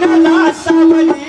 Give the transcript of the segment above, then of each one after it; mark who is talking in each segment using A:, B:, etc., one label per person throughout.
A: बनला सबनी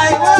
A: Taiwan.